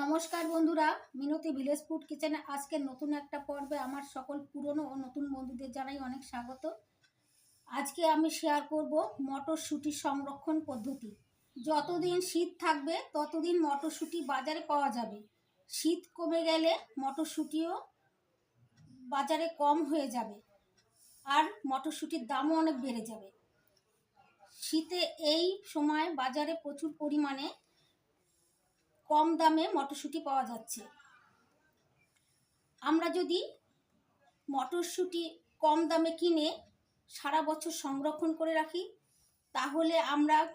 নমস্কার বন্ধুরা, মিনতি village food কিচেনে আজকে নতুন একটা পর্বে আমার সকল পুরনো ও নতুন বন্ধুদের জানাই অনেক স্বাগত। আজকে আমি শেয়ার করব মটরশুঁটি সংরক্ষণ পদ্ধতি। যতদিন শীত থাকবে, ততদিন মটরশুঁটি বাজারে পাওয়া যাবে। শীত কমে গেলে মটরশুঁটিও বাজারে কম হয়ে যাবে আর মটরশুঁটির দামও অনেক বেড়ে যাবে। শীতে এই সময় বাজারে প্রচুর পরিমাণে কম দামে মটরশুঁটি পাওয়া যাচ্ছে। আমরা যদি মটরশুঁটি কম দামে কিনে সারা বছর সংরক্ষণ করে রাখি, তাহলে আমরা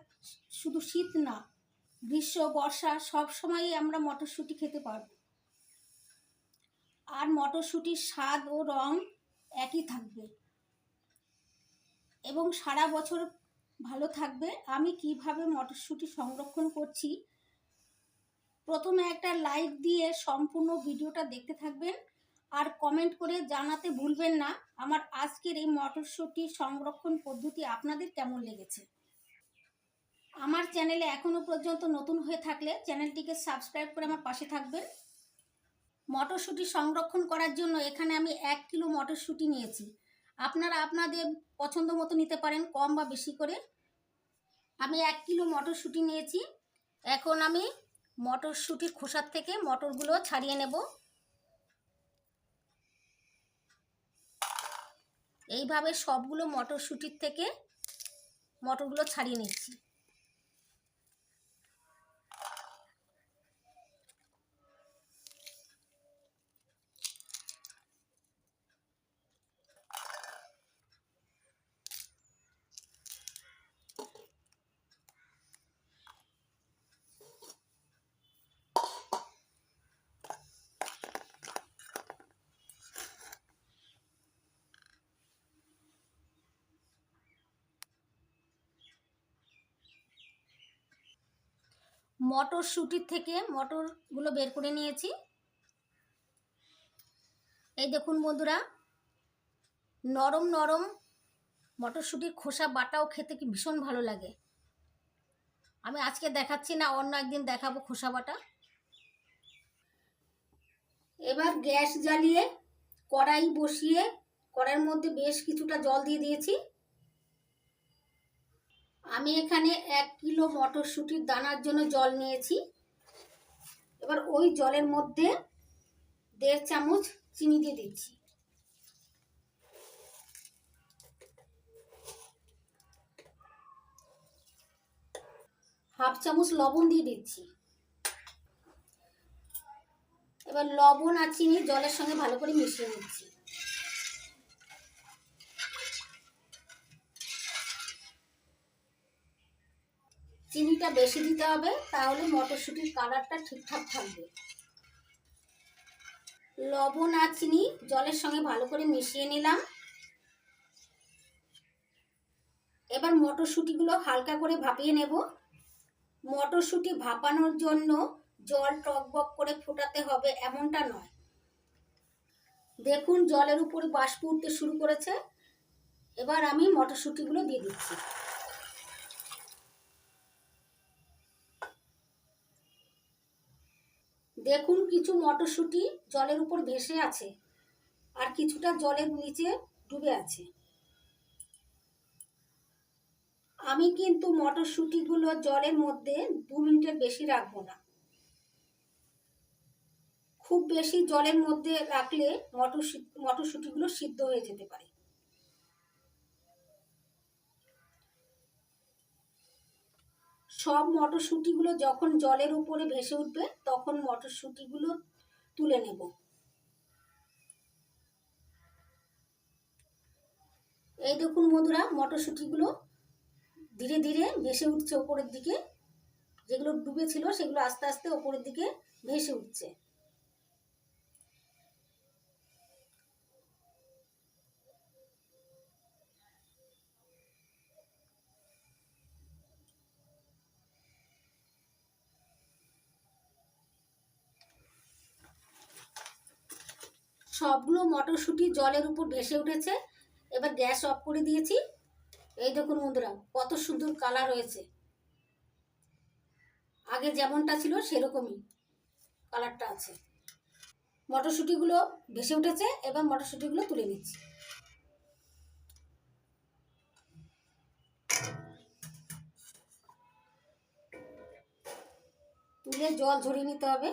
শুধু শীত না, গ্রীষ্ম, বর্ষা সব সময়ই আমরা মটরশুঁটি খেতে পারব। আর মটরশুঁটির স্বাদ ও রং একই থাকবে। এবং সারা বছর ভালো থাকবে। আমি কীভাবে মটরশুঁটি সংরক্ষণ করছি প্রথমে একটা লাইক দিয়ে সম্পূর্ণ ভিডিওটা দেখতে থাকবেন আর কমেন্ট করে জানাতে ভুলবেন না। আমার আজকের এই মটরশুঁটি সংরক্ষণ পদ্ধতি আপনাদের কেমন লেগেছে? আমার চ্যানেলে এখনও পর্যন্ত নতুন হয়ে থাকলে চ্যানেলটিকে সাবস্ক্রাইব করে আমার পাশে থাকবেন। মটরশুঁটি সংরক্ষণ করার জন্য এখানে আমি এক কিলো মটরশুঁটি নিয়েছি। আপনারা আপনাদের পছন্দ মতো নিতে পারেন, কম বা বেশি করে। আমি এক কিলো মটরশুঁটি নিয়েছি। এখন আমি মটরশুঁটির খোসার থেকে মটরগুলো ছাড়িয়ে নেব। এইভাবে সবগুলো মটরশুঁটির থেকে মটরগুলো ছাড়িয়ে নিচ্ছি। মটরশুঁটির থেকে মটরগুলো বের করে নিয়েছি। এই দেখুন বন্ধুরা, নরম নরম মটরশুঁটির খোসা বাটাও খেতে কি ভীষণ ভালো লাগে। আমি আজকে দেখাচ্ছি না, অন্য একদিন দেখাবো খোসা বাটা। এবার গ্যাস জ্বালিয়ে কড়াই বসিয়ে কড়াইয়ের মধ্যে বেশ কিছুটা জল দিয়ে দিয়েছি। আমি এখানে এক কিলো মটরশুঁটির দানার জন্য জল নিয়েছি। এবার ওই জলের মধ্যে দেড় চামচ চিনি দিয়ে দিচ্ছি। হাফ চামচ লবণ দিয়ে দিচ্ছি। এবার লবণ আর চিনি জলের সঙ্গে ভালো করে মিশিয়ে নিচ্ছি। চিনিটা বেশি দিতে হবে, তাহলে মটরশুঁটির কালারটা ঠিকঠাক থাকবে। লবণ আর চিনি জলের সঙ্গে ভালো করে মিশিয়ে নিলাম। এবার মটরশুঁটিগুলো হালকা করে ভাপিয়ে নেব। মটরশুঁটি ভাপানোর জন্য জল টকবক করে ফোটাতে হবে, এমনটা নয়। দেখুন জলের উপরে বাষ্প উঠতে শুরু করেছে। এবার আমি মটরশুঁটিগুলো দিয়ে দিচ্ছি। দেখুন কিছু মটরশুঁটি জলের উপর ভেসে আছে আর কিছুটা জলের নিচে ডুবে আছে। আমি কিন্তু মটরশুঁটিগুলো জলের মধ্যে দু মিনিটের বেশি রাখব না। খুব বেশি জলের মধ্যে রাখলে মটর মটরশুঁটিগুলো সিদ্ধ হয়ে যেতে পারে। সব মটরশুঁটিগুলো যখন জলের উপরে ভেসে উঠবে, তখন মটরশুঁটিগুলো তুলে নেব। এই দেখুন মধুরা মটরশুঁটিগুলো ধীরে ধীরে ভেসে উঠছে ওপরের দিকে। যেগুলো ডুবেছিল, সেগুলো আস্তে আস্তে ওপরের দিকে ভেসে উঠছে। সবগুলো মটরশুঁটি জলের উপর ভেসে উঠেছে। এবার গ্যাস অফ করে দিয়েছি। এই দেখুন বন্ধুরা, কত সুন্দর কালার হয়েছে। আগে যেমনটা ছিল সেরকমই কালারটা আছে। মটরশুঁটিগুলো ভেসে উঠেছে, এবার মটরশুঁটিগুলো তুলে নিচ্ছি। তুলে জল ঝরিয়ে নিতে হবে।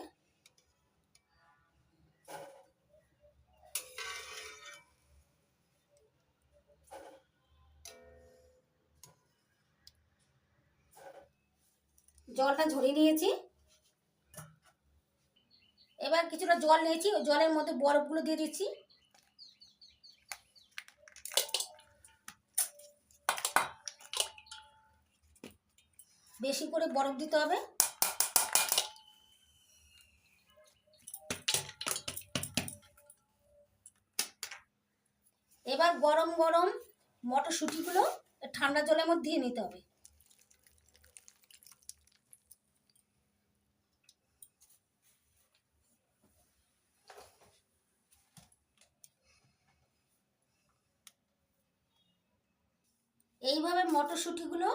জলটা ঝরিয়ে নিয়েছি। এবার কিছুটা জল নিয়েছি, ওই জলের মধ্যে বরফগুলো দিয়ে দিচ্ছি। বেশি করে বরফ দিতে হবে। এবার গরম গরম মটরশুঁটিগুলো ঠান্ডা জলের মধ্যে দিয়ে নিতে হবে এইভাবে মটরশুঁটিগুলো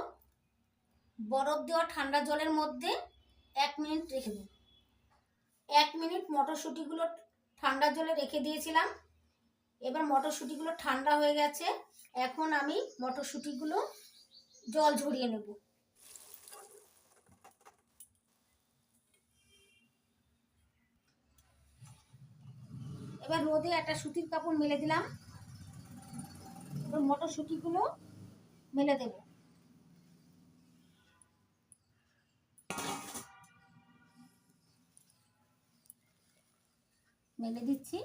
বরফ দেওয়া ঠান্ডা জলের মধ্যে এক মিনিট রেখে দেব এক মিনিট মটরশুঁটিগুলো ঠান্ডা জলে রেখে দিয়েছিলাম। এবার মটরশুঁটিগুলো ঠান্ডা হয়ে গেছে। এখন আমি মটরশুঁটিগুলো জল ঝরিয়ে নেব। এবার রোদে একটা সুতির কাপড় মেলে দিলাম। এবার মটরশুঁটিগুলো মেলে দেব। মেলে দিচ্ছি।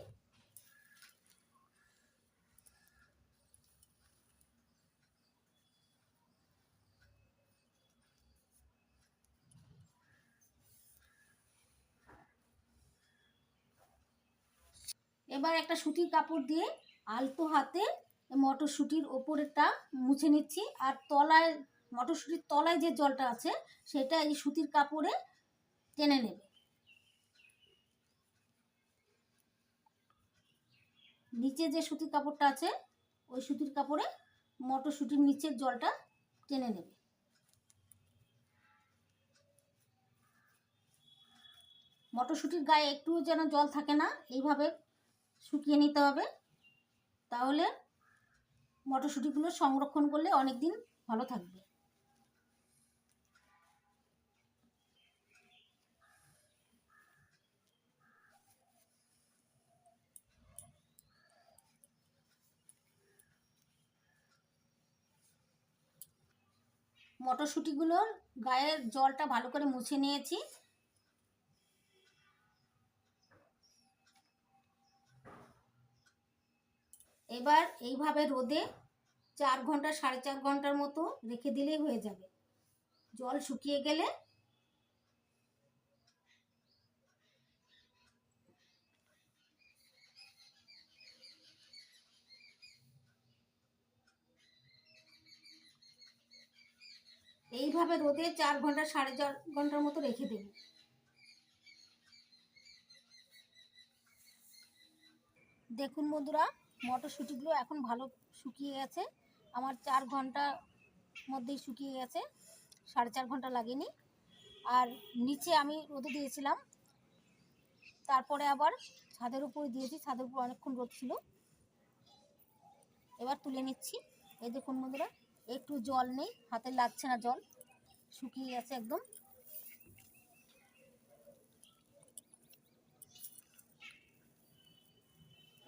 এবার একটা সুতির কাপড় দিয়ে আলতো হাতে মটরশুঁটির ওপরেরটা মুছে নিচ্ছি। আর তলায়, মটরশুঁটির তলায় যে জলটা আছে, সেটা এই সুতির কাপড়ে টেনে নেবে। নিচে যে সুতির কাপড়টা আছে, ওই সুতির কাপড়ে মটরশুঁটির নিচের জলটা টেনে নেবে। মটরশুঁটির গায়ে একটু যেন জল থাকে না, এইভাবে শুকিয়ে নিতে হবে। তাহলে মটরশুঁটিগুলো সংরক্ষণ করলে অনেক দিন ভালো থাকবে। মটরশুঁটিগুলোর গায়ের জলটা ভালো করে মুছে নিয়েছি। এবার এইভাবে রোদে চার ঘণ্টা, সাড়ে চার ঘণ্টার মতো রেখে দিলেই হয়ে যাবে। জল শুকিয়ে গেলে এইভাবে রোদে চার ঘণ্টা, সাড়ে চার ঘণ্টার মতো রেখে দেবে। দেখুন বন্ধুরা মটরশুঁটিগুলো এখন ভালো শুকিয়ে গেছে। আমার চার ঘণ্টা মধ্যেই শুকিয়ে গেছে, সাড়ে চার ঘণ্টা লাগেনি। আর নিচে আমি রোদে দিয়েছিলাম, তারপরে আবার ছাদের উপরে দিয়েছি, ছাদের উপর অনেকক্ষণ রোদ ছিল। এবার তুলে নিচ্ছি। এই দেখুন বন্ধুরা, একটু জল নেই, হাতে লাগছে না জল, শুকিয়ে গেছে একদম।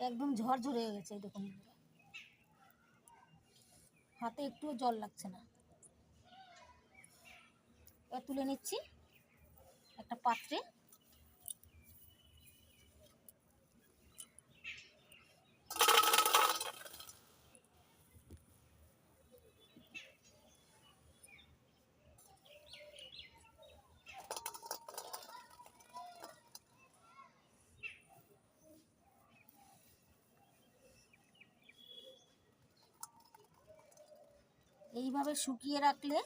একদম ঝরঝরে হয়ে গেছে দেখুন। হাতে একটুও জল লাগছে না। তুলে নিচ্ছি একটা পাত্রে। এইভাবে শুকিয়ে রাখলে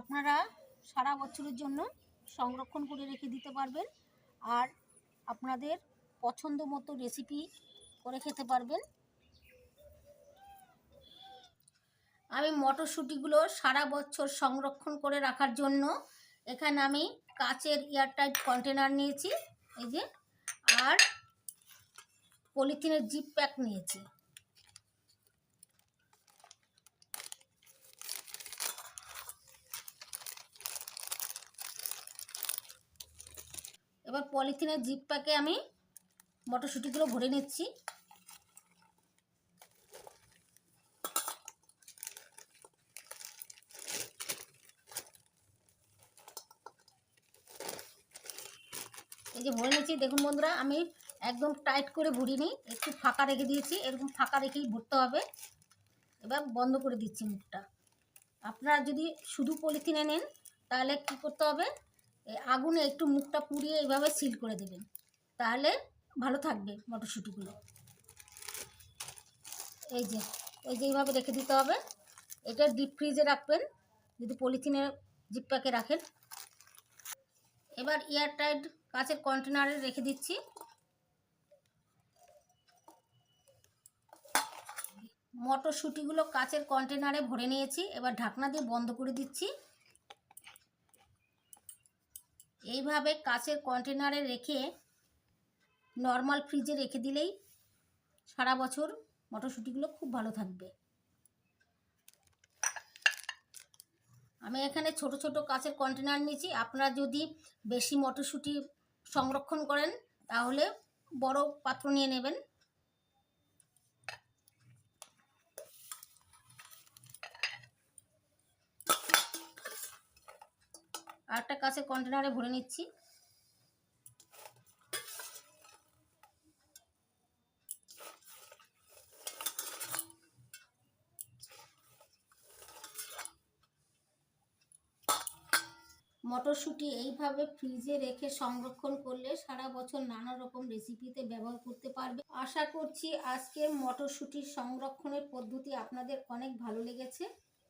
আপনারা সারা বছরের জন্য সংরক্ষণ করে রেখে দিতে পারবেন আর আপনাদের পছন্দ মতো রেসিপি করে খেতে পারবেন। আমি মটরশুঁটিগুলো সারা বছর সংরক্ষণ করে রাখার জন্য এখানে আমি কাচের এয়ারটাইট কন্টেনার নিয়েছি, এই যে, আর পলিথিনের জিপ প্যাক নিয়েছি। এবার পলিথিনের জিপ প্যাকে আমি মটরশুঁটিগুলো ভরে নিচ্ছি। এই যে ভরে নিচ্ছি, দেখুন বন্ধুরা, আমি একদম টাইট করে ভরিনি, একটু ফাঁকা রেখে দিয়েছি, এরকম ফাঁকা রেখেই ভরতে হবে। এবার বন্ধ করে দিচ্ছি মুখটা। আপনারা যদি শুধু পলিথিনে নেন, তাহলে কি করতে হবে? আগুনে একটু মুখটা পুড়িয়ে এইভাবে সিল করে দেবেন। তাহলে ভালো থাকবে মটরশুঁটিগুলো। এই যে এই যে এইভাবে রেখে দিতে হবে। এটা ডিপ ফ্রিজে রাখবেন। যদি পলিথিনে জিপ প্যাকে রাখেন। এবার এয়ারটাইট কাচের কন্টেনারে রেখে দিচ্ছি। মটরশুঁটিগুলো কাচের কন্টেনারে ভরে নিয়েছি। এবার ঢাকনা দিয়ে বন্ধ করে দিচ্ছি। এইভাবে কাঁচের কন্টেনারে রেখে নর্মাল ফ্রিজে রেখে দিলেই সারা বছর মটরশুঁটিগুলো খুব ভালো থাকবে। আমি এখানে ছোট ছোট কাঁচের কন্টেনার নিয়েছি। আপনারা যদি বেশি মটরশুঁটি সংরক্ষণ করেন, তাহলে বড় পাত্র নিয়ে নেবেন। একটা কাচের কন্টেনারে ভরে নিচ্ছি। মটরশুঁটি এইভাবে ফ্রিজে রেখে সংরক্ষণ করলে সারা বছর নানা রকম রেসিপিতে ব্যবহার করতে পারবে। আশা করছি আজকের মটরশুঁটির সংরক্ষণের পদ্ধতি আপনাদের অনেক ভালো লেগেছে।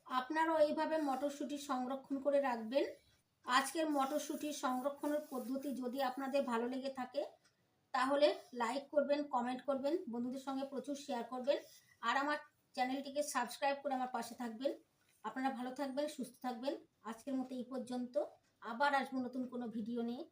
আপনারাও এইভাবে মটরশুঁটি সংরক্ষণ করে রাখবেন। আজকের মটরশুঁটি সংরক্ষণের পদ্ধতি যদি আপনাদের ভালো লেগে থাকে, তাহলে লাইক করবেন কমেন্ট করবেন, বন্ধুদের সঙ্গে প্রচুর শেয়ার করবেন, আর আমার চ্যানেলটিকে সাবস্ক্রাইব করে আমার পাশে থাকবেন। আপনারা ভালো থাকবেন, সুস্থ থাকবেন। আজকের মতো এই পর্যন্ত। আবার আসব নতুন কোনো ভিডিও নিয়ে।